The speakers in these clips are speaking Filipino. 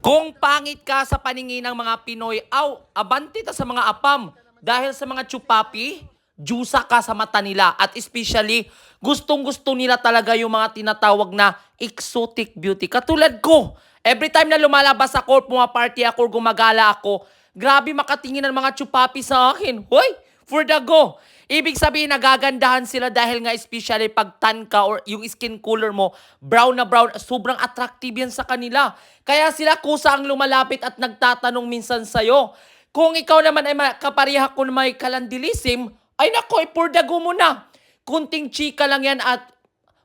Kung pangit ka sa paningin ng mga Pinoy, aw, abanti ta sa mga apam. Dahil sa mga chupapi, jusa ka sa mata nila. At especially, gustong-gusto nila talaga yung mga tinatawag na exotic beauty. Katulad ko, every time na lumalabas ako, pumaparty ako, gumagala ako, grabe makatingin ng mga chupapi sa akin. Hoy, for the go. Ibig sabihin, nagagandahan sila dahil nga especially pag tan ka or yung skin color mo, brown na brown, sobrang attractive yan sa kanila. Kaya sila kusa ang lumalapit at nagtatanong minsan sa'yo. Kung ikaw naman ay kapareha ko may kalandilism, ay nako, ipurdago mo na. Kunting chika lang yan at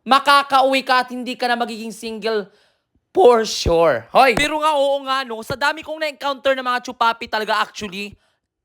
makakauwi ka at hindi ka na magiging single For sure. Hoy. Pero nga, oo nga, no. Sa dami kong na-encounter ng mga chupapi talaga actually,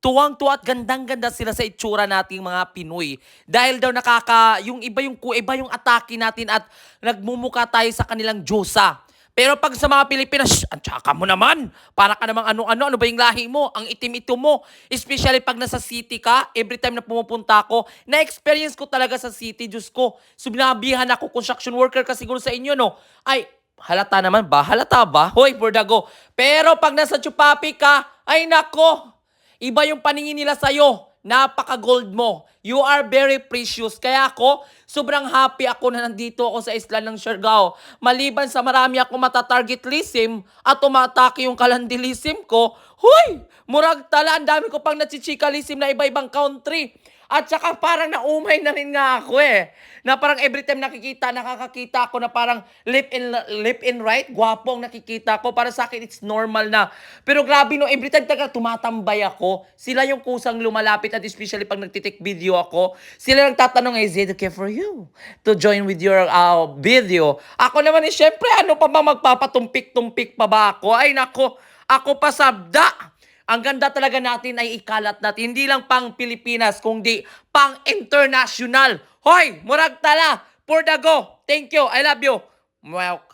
tuwang-tuwa at gandang-ganda sila sa itsura nating mga Pinoy. Dahil daw nakaka, yung iba yung, iba yung atake natin at nagmumuka tayo sa kanilang Diyosa. Pero pag sa mga Pilipinas, "Shh, ang tsaka mo naman. Para ka namang ano-ano, ano ba yung lahi mo? Ang itim-ito mo. Especially pag nasa city ka, every time na pumupunta ako, na-experience ko talaga sa city, Diyos ko. Subnabihan ako, construction worker ka siguro sa inyo, no? Ay, halata naman ba? Halata ba? Hoy, Bordago. Pero pag nasa Chupapi ka, ay nako, iba yung paningin nila sa'yo. Napaka-gold mo. You are very precious. Kaya ako, sobrang happy ako na nandito ako sa isla ng Siargao. Maliban sa marami ako matatarget lisim at umatake yung kalandilism ko, huy! Murag tala, ang dami ko pang nachichika lisim na iba-ibang country. At saka parang naumay na rin nga ako eh. Na parang every time nakikita, nakakakita ako na parang lip in, lip in right, gwapo ang nakikita ko. Para sa akin, it's normal na. Pero grabe no, every time talaga tumatambay ako, sila yung kusang lumalapit at especially pag nagtitik video ako, sila lang tatanong, is it okay for you to join with your uh, video? Ako naman eh, syempre, ano pa ba magpapatumpik-tumpik pa ba ako? Ay nako, ako pa sabda. Ang ganda talaga natin ay ikalat natin. Hindi lang pang Pilipinas, kundi pang international. Hoy, murag tala. For the go. Thank you. I love you. Well,